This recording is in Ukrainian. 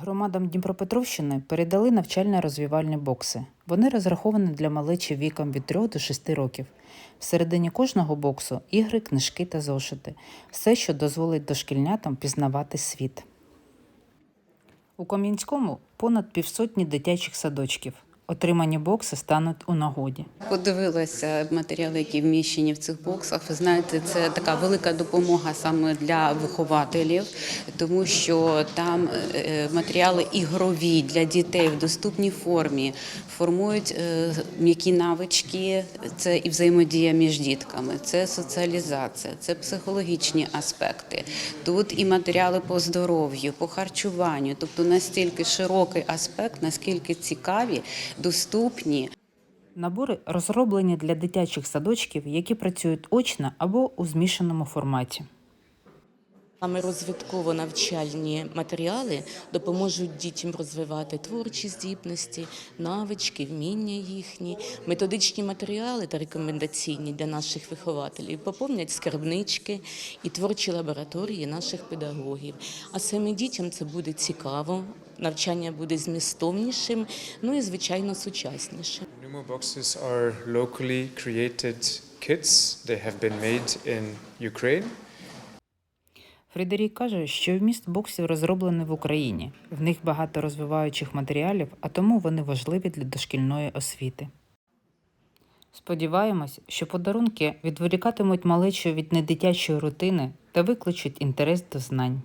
Громадам Дніпропетровщини передали навчально-розвівальні бокси. Вони розраховані для малечі віком від 3 до 6 років. Всередині кожного боксу ігри, книжки та зошити. Все, що дозволить дошкільнятам пізнавати світ. У Кам'янському понад півсотні дитячих садочків. Отримані бокси стануть у нагоді. Подивилася матеріали, які вміщені в цих боксах. Ви знаєте, це така велика допомога саме для вихователів, тому що там е, матеріали ігрові для дітей в доступній формі, формують е, м'які навички. Це і взаємодія між дітками, це соціалізація, це психологічні аспекти. Тут і матеріали по здоров'ю, по харчуванню, тобто настільки широкий аспект, наскільки цікаві, доступні. Набори розроблені для дитячих садочків, які працюють очно або у змішаному форматі. Саме розвитково-навчальні матеріали допоможуть дітям розвивати творчі здібності, навички, вміння їхні. Методичні матеріали та рекомендаційні для наших вихователів поповнять скарбнички і творчі лабораторії наших педагогів. А саме дітям це буде цікаво, навчання буде змістовнішим, ну і звичайно сучаснішим. Numo boxes are locally created kits. They have been made. Фредерік каже, що вміст боксів розроблений в Україні. В них багато розвиваючих матеріалів, а тому вони важливі для дошкільної освіти. Сподіваємось, що подарунки відволікатимуть малечу від недитячої рутини та викличуть інтерес до знань.